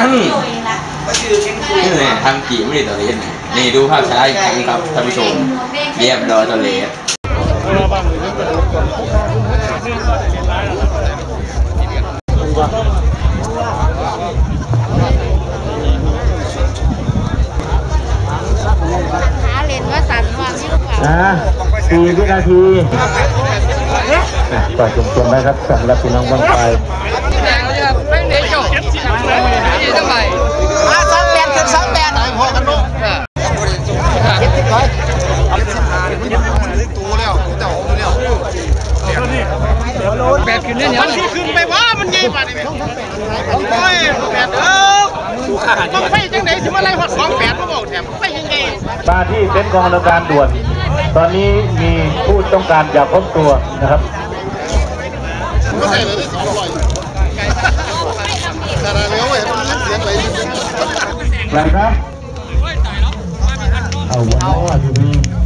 นั่นนี่ไงทำกี่ไม่ได้ตัวเลสไงนี่ดูภาพช้าอีกครั้งครับท่านผู้ชมเรียบร้อยตัวเลสหาเลนว่าสันวางนี่หรือเปล่านะสี่วินาทีต่อจมๆนะครับสำหรับพี่น้องบ้างไฟ กองดำการด่วน ตอนนี้มีผู้ต้องการอยากพบตัวนะครับก็ใส่เลยสองร้อยแต่ละเลี้ยวเห็นมันเสียงไหลใครครับเอาวันนี้ว่าทีนี้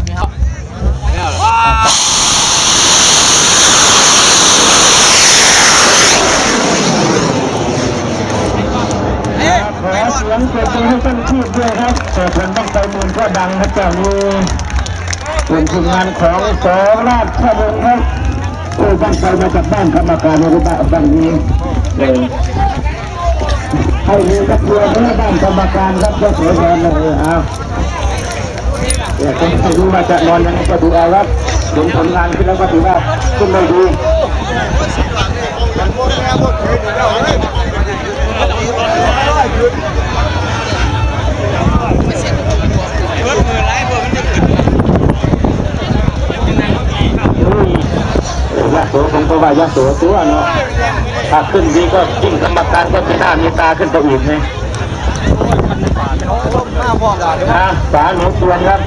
ขอเสียงปรบมือให้ท่านชีพด้วยครับเปิดเพลงต้องไปมูลก็ดังครับเจ้านี้เป็นทีมงานของสองราชวงศ์ครับผู้ตั้งใจมาจากบ้านกรรมการในบ้านบ้านนี้เลยให้มีกระเพื่อมบ้านกรรมการครับเจ้าสวยงามเลยเอาเดี๋ยวผมไม่รู้ว่าจะนอนยังไงก็ดูเอาครับเห็นผลงานที่แล้วก็ถือว่าขึ้นได้ดี โสผมก็ว่ายาโสตัวเนาะถ้าขึ้นดีก็ยิ่งกรรมการก็มีหน้ามีตาขึ้นไปอีกไงนะฝาหนูตัวครับ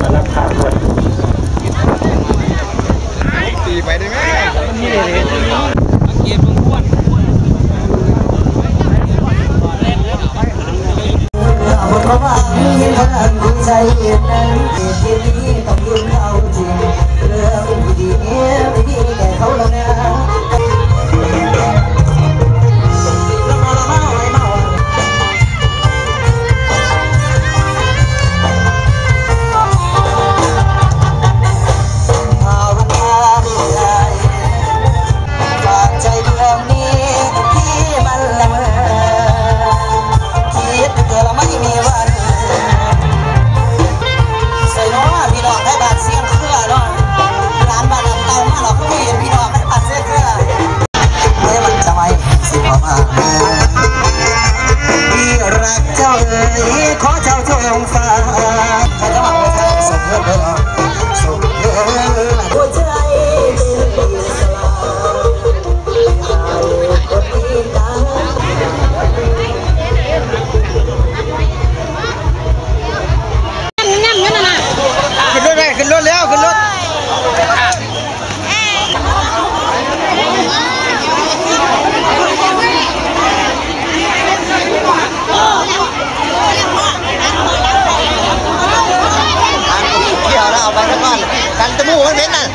มารับข่าวด้วยตีไปได้ไหมเพราะว่ามีพลังที่ใจนั้นที่นี้ต้องยืนเอาจริง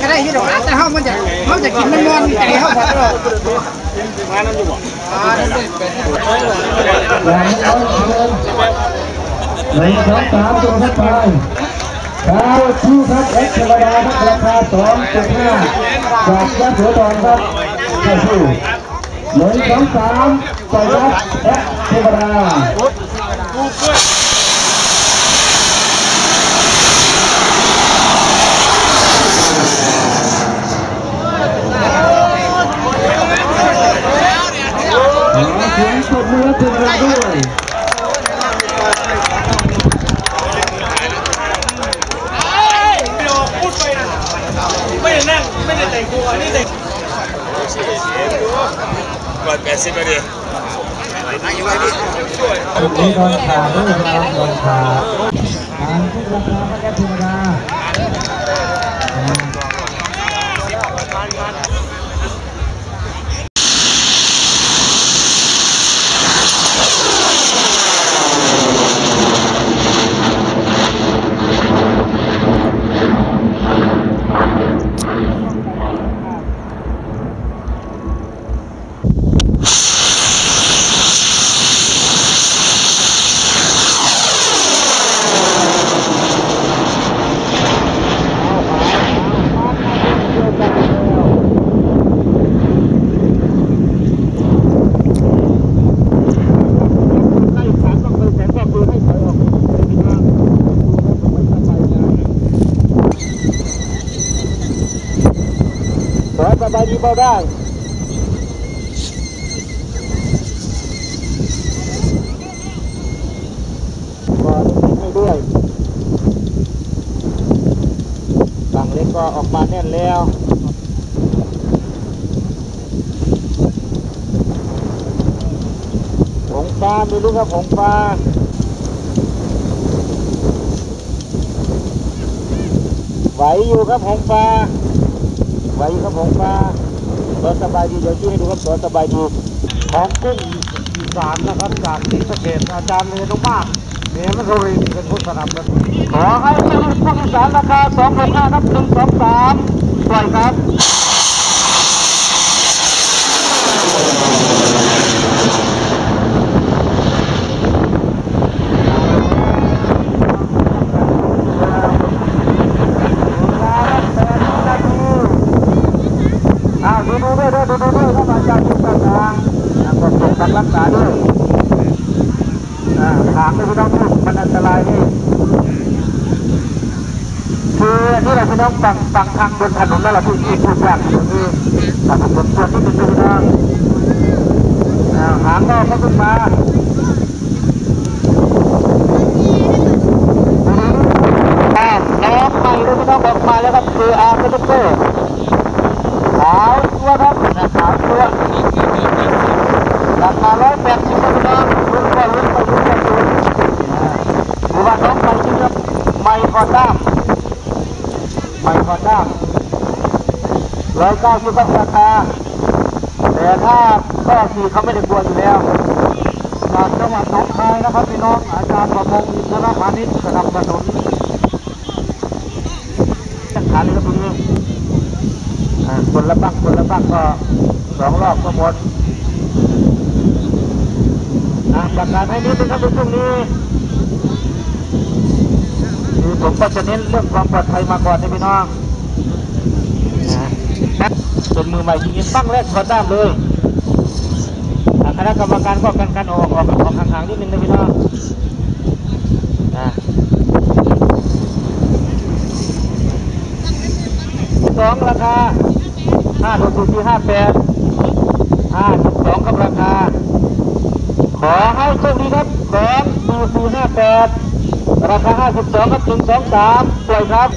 ก็ได้ยี่ดอกแต่เฮามันจะเฮาจะกินมันมอนใจเฮาพอแล้วหนึ่งสองสามตัวทัดไปดาวชูครับเอ็กซ์เทวดาครับราคาสองจุดห้าจากยักษ์หัวตอนครับจะสู้หนึ่งสองสามปล่อยครับเอ็กซ์เทวดา ขอเสียงปรบมือให้คุณเราด้วยไม่ได้นั่งไม่ได้แต่งตัวนี่แต่งตรงนี้ โดนขาด้วยเราโดนขาทางทุกราคาก็แค่ธรรมดา ขอสบายดีเบาได้ก็ให้ด้วยฝั่งเล็กก็ออกมาแน่นแล้วผงปลาไม่รู้ครับผงปลาไหวอยู่ครับผงปลา ไหวอยู่ครับผงปลาตัวสบายดีเดี๋ยวชี้ให้ดูครับตัวสบายดีของกุ้งอีสานนะครับจากศรีสะเกดอาจารย์เรนุมากเนมโรรินเป็นผู้สนับสนุนขอให้เป็นกุ้งอีสานราคา2 6 5นับ1 2 3ปล่อยครับ อ้าวดูดูด้วยด้วยดูดูด้วยครับอาจารย์ทุกท่านนะอ่าก็ตกกันรักษาด้วยอ่าถามด้วยพี่น้องทุกมันอันตรายนี่คือ ต้องตั้งตังทางบนถนนนั่นแหละที่ที่พูดยากคือถนนบนส่วนที่เป็นดิน้องอ่าหางนอกก็ขึ้นมาน้องใหม่ด้วยพี่น้องบอกมาแล้วครับคืออาร์เซนเตอร์ ขาวตัวครับขาวตัวราคาร้อยแปดสิบครับพี่น้องลุ้นก็ลุ้นไปลุ้นไปลุ้นหรือว่าน้องไปที่ครับไม่พอด้ามไม่พอด้าม ร้อยเก้าสิบครับราคาแต่ถ้าข้อสี่เขาไม่ได้กลัวอยู่แล้วจากจังหวัดหนองคายนะครับพี่น้องอาจารย์ประมงอินทรพานิชสนับสนุนจังหวัดเลยครับตรงนี้อ่าคนละบักคนละบักก็สองรอบก็หมดอ่าประกาศให้นี้เป็นท่านผู้ชมนี้คือผมก็จะเน้นเรื่องความปลอดภัยมาก่อนนะพี่น้อง นะเป็นมือใหม่จริงๆตั้งแรกถอด้ามเลยคณะกรรมการก็กันกันออกออกออกห่างๆนิดนึงนะพี่น้องสองราคาห้าหกศูนย์สี่ห้าแปดห้าสิบสองกับราคา ขอให้โชคดีครับสองสี่สี่ห้าแปดราคาห้าสิบสองครับหนึ่งสองสามปล่อยครับ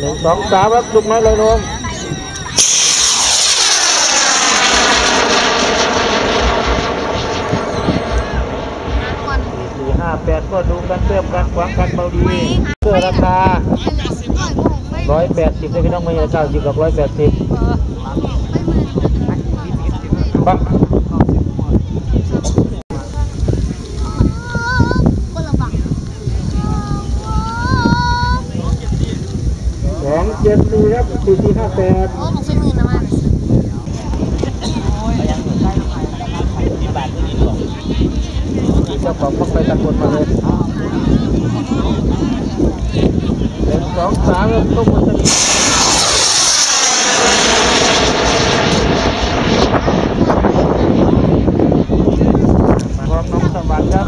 หนึ่งสองสามครับลุกน้อยเลยลงสี่ห้าแปดก็ดูกันเติมกันขวางกันเบาดีเสื้อราคาร้อยแปดสิบได้พี่น้องไม่ใช่เก้าสิบกับร้อยแปดสิบบังสองเจ็ดสี่ครับสี่สี่ห้าแปดเจ้าของต้องไปตะกดมาเลยเด็กสองสามครับต้องมาสนิทพร้อมน้องสวัสดิ์ครับ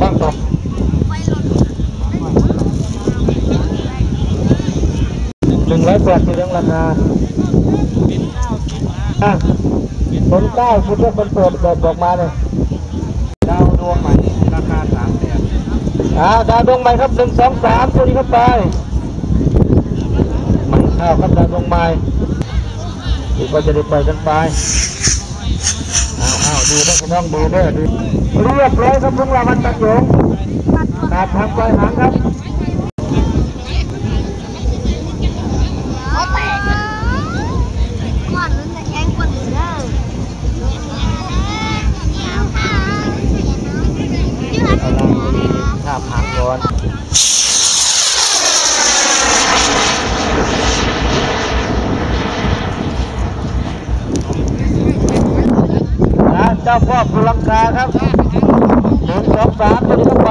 บ้างต่อห นึ่งร้อยแปดสิบเรื่องราคาอะคนเก้าคุณว่าคนเปิดบอกบอกมาเลยดาวดวงใหม่ราคาสามแสนอ่าดาวดวงใหม่ครับหนึ่งสองสามตัวนี้เข้าไปมันข้าวครับดาวดวงใหม่ดีก็จะได้ไปกันไปอ้าวอ้าวดูนะคุณน้องดูด้วยดูเรียบร้อยครับลุงลามันตะโยงขาดทางปลายหางครับ ภาพหางก่อน นะเจ้าพ่อภูลังกาครับหนึ่งสองสามตัวนี้เข้าไป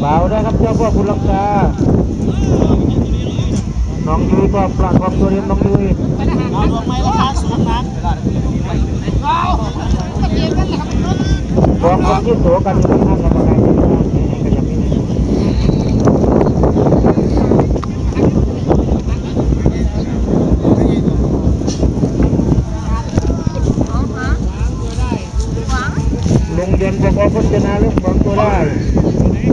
เบาได้ครับเจ้าพ่อภูลังกา น้องยุ้ยก็ปลักความตัวเรียนน้องยุ้ยบอกคนที่โสกันอยู่ข้างๆกรรมการที่มาไหนๆก็ยังไม่ได้ลงเย็นบอกว่าพจนาลูกบอกตัวได้ ตรงนี้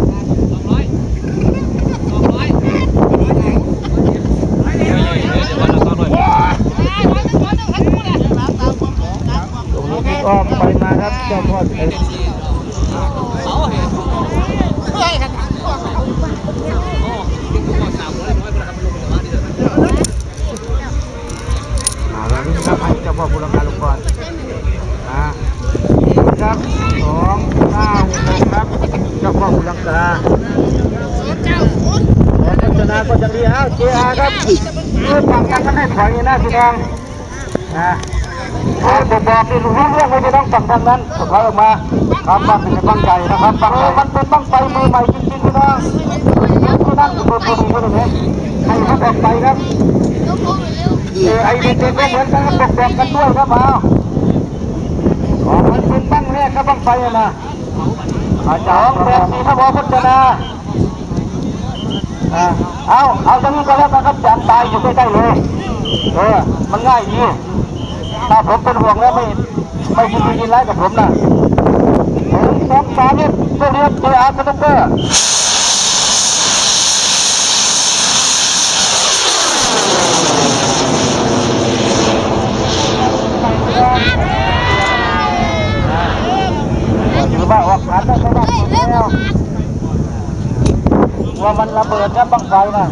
พี่อ้อมไปมาครับเจ้าพ่อไอ้อ่าแล้วนี่ครับให้เจ้าพ่อบุรพาลงก่อนอ่าครับสองเก้าหกครับเจ้าพ่อบุรังกาแล้วพัฒนาก็จะมีอ้าวเจ้าครับคือฝั่งกันก็ให้ถ อยนี่นะพี่น้องอ่าโอ้ผมบอกที่รู้เรื่องไม่ต้องฝั่งทางนั้นสุดท้ายออกมาครับบ้านเป็นบ้านใหญ่นะครับฝั่งเออมันเป็นบ้างไฟมือใหม่จริงๆพี่น้องที่นั่งอยู่บนบนบนนี้ให้เขาออกไปครับเออไอ้เด็กๆก็เหมือนกันครับบอกบอกกันด้วยครับเอาอ๋อมันเป็นบ้างแรกครับบ้างไฟนะอาจารย์แบบนี้ถ้าบอพัฒนาเอาเอาตรงนี้ก็แล้วกันครับจานตายอยู่ใกล้ๆเลย เออ มันง่ายดีถ้าผมเป็นห่วงแล้วไม่ไม่ยินดียินร้ายกับผมนะหนึ่งสองสามเนี่ยตัวเรียกเจอาร์สนุกเกอร์ถือว่าออกขันได้ไม่ได้แล้วว่ามันระเบิดเนี่ยบังไฟนะ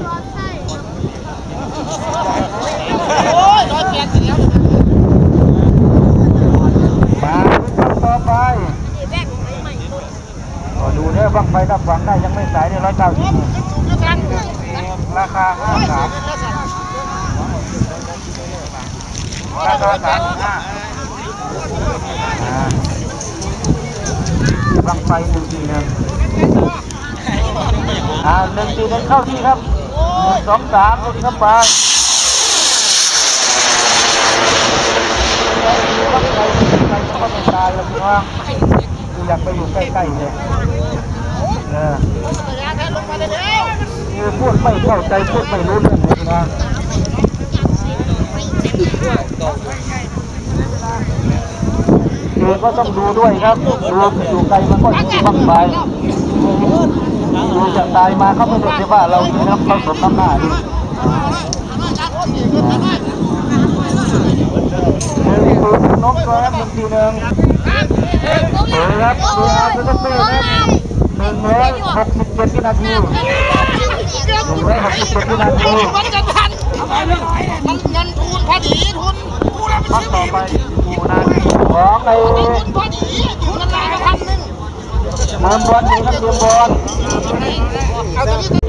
โอ้ยร้อยแปดสิบแล้ว มาต่อไปก็ดูเนี่ย บังไฟถ้าฝังได้ยังไม่สายเนี่ยร้อยเก้าสิบราคาห้าสามราคาสามห้าบังไฟหนึ่งทีหนึ่งอ่าหนึ่งทีหนึ่งเข้าที่ครับหนึ่งสองสามตัวนี้เข้าไปบังไฟบังไฟก็ไม่ตายแล้วพี่ว่าออยากไปอยู่ใกล้ๆเลย เออพูดไม่เข้าใจพูดไม่รู้เรื่องเลยนะเด็กก็ต้องดูด้วยครับดูอยู่ไกลมันก็อยู่บ้างไปดูจากตายมาเขาไม่ได้คิดว่าเรามีน้ำเขาสมน้ำหน้าดิหนึ่งศูนย์นกครับหนึ่งทีหนึ่งเปิดครับดูครับดูต้องเปิดครับ นึ่งร้อยหกสิบเจ็ดวินาทีหนึ่งร้อยหกสิบเจ็ดวินาทีมันจะทันมันเงินทุนพอดีทุนกูแล้วพักต่อไปหมู่นาทีของไอ้ทุนพอดีทุนละลายมาพันหนึ่งเมืองบอลนี่ครับเมืองบอล